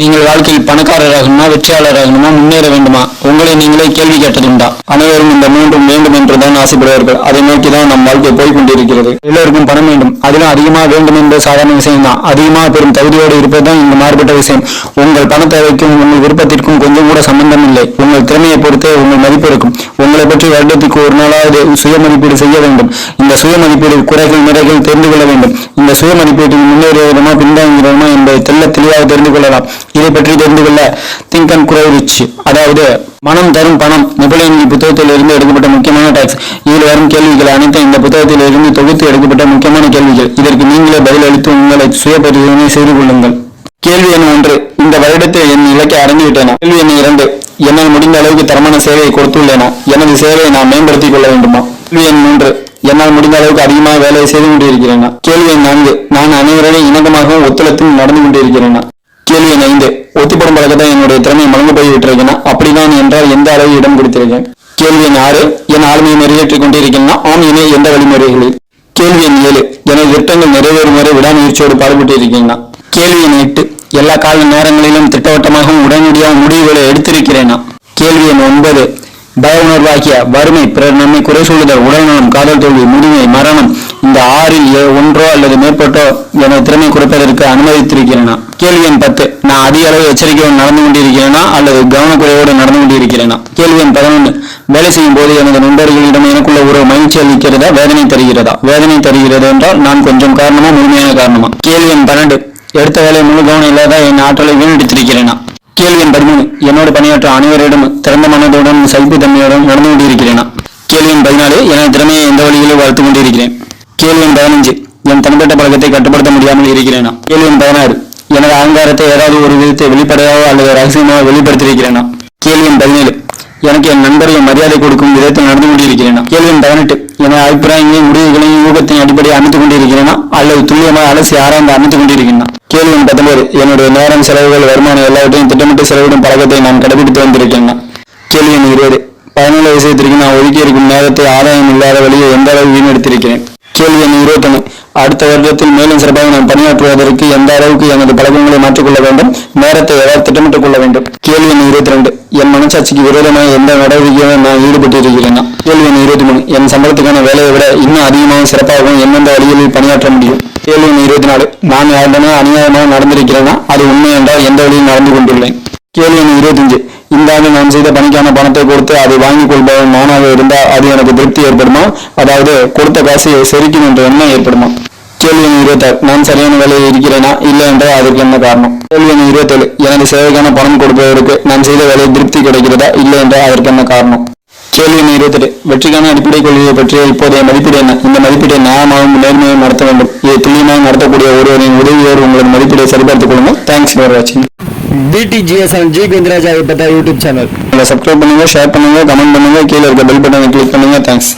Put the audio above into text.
நீங்கள் வாழ்க்கையில் பணக்காரராகணுமா வெற்றியாளராகணுமா முன்னேற வேண்டுமா? உங்களை நீங்களே கேள்வி கேட்டதுண்டா. அனைவரும் இந்த மூன்றும் வேண்டும் என்றுதான் ஆசைப்படுவார்கள். அதை நோக்கி தான் நம் வாழ்க்கை போய் கொண்டிருக்கிறது எல்லோருக்கும் பணம் வேண்டும். அதிலும் அதிகமாக வேண்டும் என்ற சாதாரண விஷயம் தான் அதிகமாக பெரும் தகுதியோடு இருப்பதுதான் இந்த மாறுபட்ட விஷயம். உங்கள் பண தேவைக்கும் உங்கள் விருப்பத்திற்கும் கொஞ்சம் கூட சம்பந்தம் இல்லை. உங்கள் திறமையை பொறுத்தே உங்கள் மதிப்பு இருக்கும். உங்களை பற்றி வருடத்துக்கு ஒரு நாளாவது சுய மதிப்பீடு செய்ய வேண்டும். இந்த சுய மதிப்பீடு குறைகள் நிறைகள் தெரிந்து கொள்ள வேண்டும். இந்த சுய மதிப்பீட்டில் முன்னேறுவதுமா பின்தங்குகிறோமா என்பதை தெல்ல தெளிவாக தெரிந்து கொள்ளலாம். இதை பற்றி தெரிந்து கொள்ள திங்க் அண்ட் அதாவது மனம் தரும் பணம். நெபோலியன் புத்தகத்தில் இருந்து எடுக்கப்பட்ட முக்கியமான டாக்ஸ் இதில் வரும் கேள்விகள் அனைத்தும் இந்த புத்தகத்தில் இருந்து தொகுத்து எடுக்கப்பட்ட முக்கியமான கேள்விகள். இதற்கு நீங்களே பதிலளித்து உங்களை சுய பரிசோதனை செய்து கொள்ளுங்கள். கேள்வி எண் ஒன்று. இந்த வருடத்தில் என் இலக்கை அடைந்துவிட்டேனா? கேள்வி எண் இரண்டு. என்னால் முடிந்த அளவுக்கு தரமான சேவையை கொடுத்துள்ளேனா? எனது சேவையை நான் மேம்படுத்திக் கொள்ள வேண்டுமா? கேள்வி எண் மூன்று. என்னால் முடிந்த அளவுக்கு அதிகமாக வேலையை செய்து கொண்டிருக்கிறேனா? கேள்வி எண் நான்கு. நான் அனைவருடன் இணக்கமாகவும் ஒத்துழைத்தும் நடந்து கொண்டிருக்கிறேனா? கேள்வி எண் ஐந்து. ஒத்திப்படும் பழக்கத்தை என்னுடைய திறமை மலர்ந்து போய் விட்டிருக்கேனா அப்படிதான் என்றால் எந்த அளவு இடம் கொடுத்திருக்கேன் கேள்வி எண் ஆறு. என் ஆளுமையை நிறைவேற்றிக் கொண்டிருக்கிறேனா? ஆம் என எந்த வழிமுறைகளில்? கேள்வி எண் ஏழு. எனது திட்டங்கள் நிறைவேறும் வரை விடாமுயற்சியோடு பாடுபட்டு இருக்கீங்களா கேள்வி எண் எட்டு. எல்லா கால நேரங்களிலும் திட்டவட்டமாகவும் உடனடியாக முடிவுகளை எடுத்திருக்கிறேனா? பய உணர்வாகிய வறுமை பிறர் நம்மை குறை சொல்லுதல் உடல்நலம் காதல் தோல்வி முதுமை மரணம் இந்த ஆறில் ஏ- ஒன்றோ அல்லது மேற்பட்டோ எனது திறமை குறைப்பதற்கு அனுமதித்திருக்கிறேனா? கேள்வி எண் பத்து. நான் அதிக அளவு எச்சரிக்கையோடு நடந்து கொண்டிருக்கிறேனா அல்லது கவனக்குறையோடு நடந்து கொண்டிருக்கிறேனா? கேள்வி எண் பதினொன்று வேலை செய்யும் போது எனது நண்பர்களிடம் எனக்குள்ள ஒரு மகிழ்ச்சி அளிக்கிறதா வேதனை தருகிறதா? வேதனை தருகிறது என்றால் நான் கொஞ்சம் காரணமா முழுமையான காரணமா? கேள்வி எண் பன்னெண்டு. எடுத்த வேலை முழு கவனம் இல்லாத என் ஆற்றலை வீணடித்திருக்கிறேனா? கேள்வி எண் பதிமூணு என்னோடு பணியாற்ற அனைவரிடம் திறந்த மனதுடன் தன்மையோடும் நடந்து கொண்டிருக்கிறேனா? கேள்வி எண் பதினாலு எனது திறமையை எந்த வழியிலும் வளர்த்து கொண்டிருக்கிறேன். கேள்வி எண் பதினஞ்சு என் தனிப்பட்ட பழக்கத்தை கட்டுப்படுத்த முடியாமல் இருக்கிறேனா? கேள்வி எண் பதினாறு எனது அகங்காரத்தை ஏதாவது ஒரு விதத்தை வெளிப்படையாக அல்லது ரகசியமாக வெளிப்படுத்தியிருக்கிறேனா? கேள்வி எண் பதினேழு எனக்கு என் நண்பர்கள் மரியாதை கொடுக்கும் விதத்தில் நடந்து கொண்டிருக்கிறேனா? கேள்வி எண் பதினெட்டு எனது அபிப்பிராயங்களையும் முடிவுகளையும் யூகத்தின் அடிப்படையில் அமைத்துக் கொண்டிருக்கிறேனா? அல்லது துல்லியமாக அலசி ஆராய்ந்து அமைத்துக் கொண்டிருக்கிறேனா? என்னுடைய நேரம் செலவுகள் வருமானம் எல்லாவற்றையும் திட்டமிட்டு செலவிடும் பழக்கத்தை நான் கடைபிடித்து வந்திருக்கேன். கேள்வி எண் இருபது. பயனுள்ள விஷயத்திற்கு நான் ஒதுக்கி இருக்கும் நேரத்தை ஆதாயம் இல்லாத வழியை எந்த அளவு வீணெடுத்திருக்கிறேன்? கேள்வி எண் இருபத்தொன்னு. அடுத்த வருடத்தில் மேலும் சிறப்பாக நான் பணியாற்றுவதற்கு எந்த அளவுக்கு எனது பழக்கங்களை மாற்றிக்கொள்ள வேண்டும்? நேரத்தை எவ்வாறு திட்டமிட்டுக் கொள்ள வேண்டும்? கேள்வி எண் இருபத்தி ரெண்டு என் மனசாட்சிக்கு விரோதமாக எந்த நடவடிக்கையும் நான் ஈடுபட்டு கேள்வி எண் இருபத்தி மூணு. என் சம்பளத்துக்கான வேலையை விட இன்னும் அதிகமாகவும் சிறப்பாகவும் எந்தெந்த வழிகளில் பணியாற்ற முடியும்? கேள்வி இருபத்தி நாலு. நான் யாருடனே அநியாயமாக நடந்திருக்கிறேன்னா அது உண்மை என்றால் எந்த வழியில் நடந்து கொண்டுள்ளேன். கேள்வி எண் இருபத்தஞ்சு. இந்த ஆண்டு நான் செய்த பணிக்கான பணத்தை கொடுத்து அதை வாங்கிக் கொள்பவன் நானாக இருந்தால் அது எனக்கு திருப்தி ஏற்படுமா? அதாவது கொடுத்த காசை செரிக்கும் என்ற எண்ணம் ஏற்படுமா? கேள்வி எண் இருபத்தாறு. நான் சரியான வேலையில் இருக்கிறேனா? இல்லை என்றால் அதற்கு என்ன காரணம்? கேள்வி எண் இருபத்தேழு. எனது சேவைக்கான பணம் கொடுப்பவருக்கு நான் செய்த வேலையை திருப்தி கிடைக்கிறதா? இல்லை என்றால் அதற்கு என்ன காரணம்? கேள்வி எண் இருபத்தெட்டு. வெற்றிக்கான அடிப்படை கொள்கையை பற்றிய இப்போதைய மதிப்பீடு என்ன? இந்த மதிப்பீட்டை நியாயமாகவும் நேர்மையும் நடத்த வேண்டும். இதை துல்லியமாக நடத்தக்கூடிய ஒருவரின் உதவியோடு உங்களது மதிப்பீடை சரிபார்த்துக் கொள்ளுங்கள். தேங்க்ஸ் ஃபார் வாட்சிங் டிடிஜிஎஸ்என் ஜி கோவிந்தராஜ் ஆகிய யூடியூப் சேனல் சப்ஸ்கிரைப் பண்ணுங்க ஷேர் பண்ணுங்க கமெண்ட் பண்ணுங்க கீழே இருக்க பெல் பட்டனை கிளிக் பண்ணுங்க. தேங்க்ஸ்